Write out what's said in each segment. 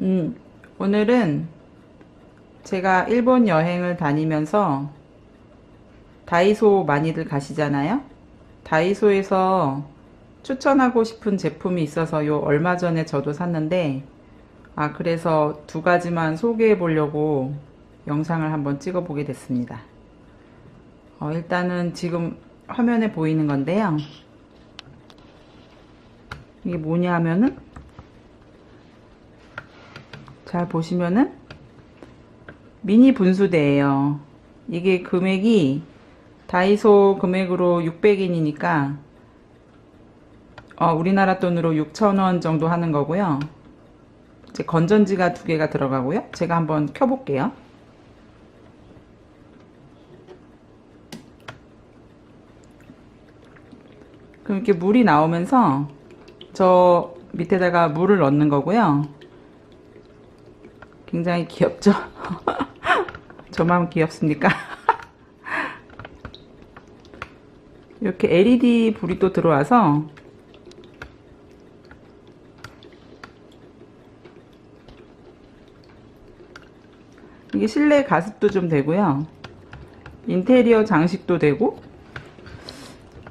음, 오늘은 제가 일본 여행을 다니면서 다이소 많이들 가시잖아요. 다이소에서 추천하고 싶은 제품이 있어서 요 얼마 전에 저도 샀는데 아 그래서 두 가지만 소개해 보려고 영상을 한번 찍어 보게 됐습니다. 어, 일단은 지금 화면에 보이는 건데요. 이게 뭐냐 하면은 잘 보시면은 미니 분수대예요. 이게 금액이 다이소 금액으로 600엔이니까 어, 우리나라 돈으로 6,000원 정도 하는 거고요. 이제 건전지가 두 개가 들어가고요. 제가 한번 켜볼게요. 그럼 이렇게 물이 나오면서 저 밑에다가 물을 넣는 거고요. 굉장히 귀엽죠? 저만 귀엽습니까? 이렇게 LED 불이 또 들어와서 이게 실내 가습도 좀 되고요. 인테리어 장식도 되고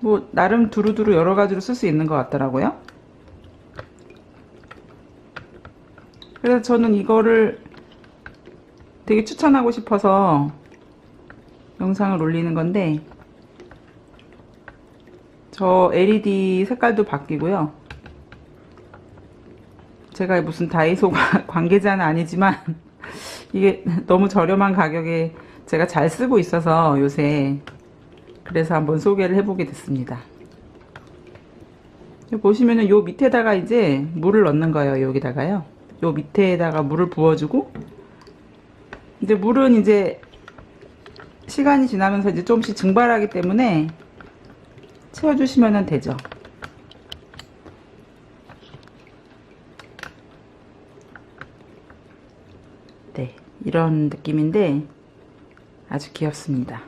뭐 나름 두루두루 여러 가지로 쓸 수 있는 것 같더라고요. 그래서 저는 이거를 되게 추천하고 싶어서 영상을 올리는 건데 저 LED 색깔도 바뀌고요. 제가 무슨 다이소 관계자는 아니지만 이게 너무 저렴한 가격에 제가 잘 쓰고 있어서 요새 그래서 한번 소개를 해보게 됐습니다. 보시면은 요 밑에다가 이제 물을 넣는 거예요. 여기다가요. 요 밑에다가 물을 부어주고 이제 물은 이제 시간이 지나면서 이제 조금씩 증발하기 때문에 채워주시면 되죠. 네, 이런 느낌인데 아주 귀엽습니다.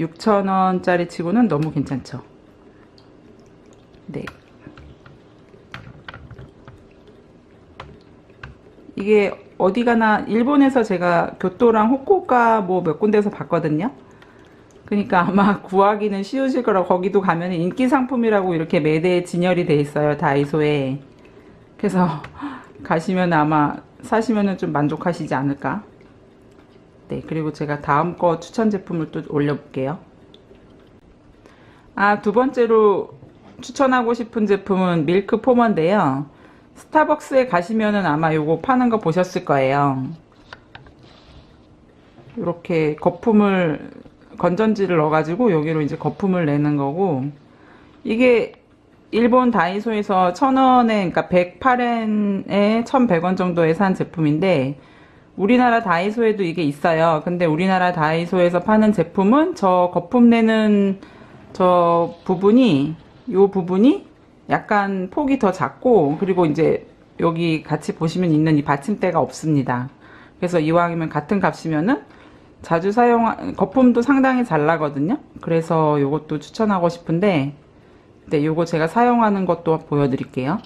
6,000원짜리 치고는 너무 괜찮죠? 네. 이게 어디 가나 일본에서 제가 교토랑 호쿠오카 뭐 몇 군데에서 봤거든요. 그러니까 아마 구하기는 쉬우실 거라고 거기도 가면 인기 상품이라고 이렇게 매대에 진열이 돼 있어요. 다이소에. 그래서 가시면 아마 사시면은 좀 만족하시지 않을까. 네, 그리고 제가 다음 거 추천 제품을 또 올려볼게요. 아, 두 번째로 추천하고 싶은 제품은 밀크 포머인데요. 스타벅스에 가시면은 아마 요거 파는 거 보셨을 거예요. 이렇게 거품을 건전지를 넣어가지고 여기로 이제 거품을 내는 거고 이게 일본 다이소에서 1000원에 그러니까 108엔에 1100원 정도에 산 제품인데 우리나라 다이소에도 이게 있어요. 근데 우리나라 다이소에서 파는 제품은 저 거품 내는 저 부분이 요 부분이 약간 폭이 더 작고 그리고 이제 여기 같이 보시면 있는 이 받침대가 없습니다. 그래서 이왕이면 같은 값이면은 자주 사용 거품도 상당히 잘 나거든요. 그래서 요것도 추천하고 싶은데 네, 요거 제가 사용하는 것도 보여드릴게요.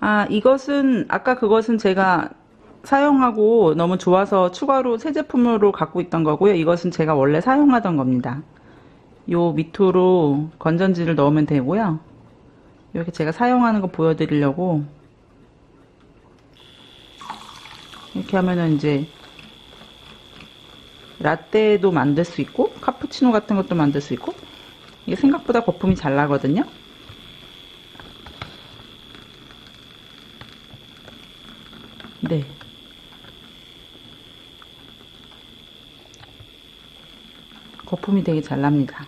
아, 이것은 아까 그것은 제가 사용하고 너무 좋아서 추가로 새 제품으로 갖고 있던 거고요. 이것은 제가 원래 사용하던 겁니다. 요 밑으로 건전지를 넣으면 되고요. 이렇게 제가 사용하는 거 보여드리려고 이렇게 하면은 이제 라떼도 만들 수 있고 카푸치노 같은 것도 만들 수 있고 이게 생각보다 거품이 잘 나거든요. 네. 거품이 되게 잘 납니다.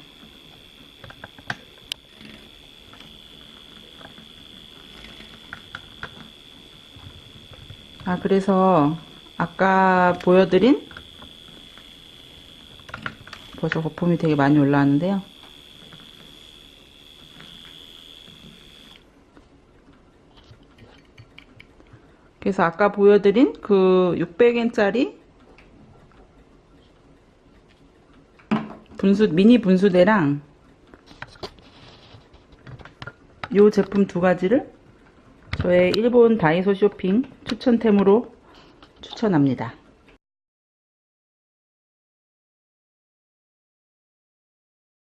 아, 그래서 아까 보여드린 벌써 거품이 되게 많이 올라왔는데요. 그래서 아까 보여드린 그 600엔짜리 분수 미니 분수대랑 요 제품 두 가지를 저의 일본 다이소 쇼핑 추천템으로 추천합니다.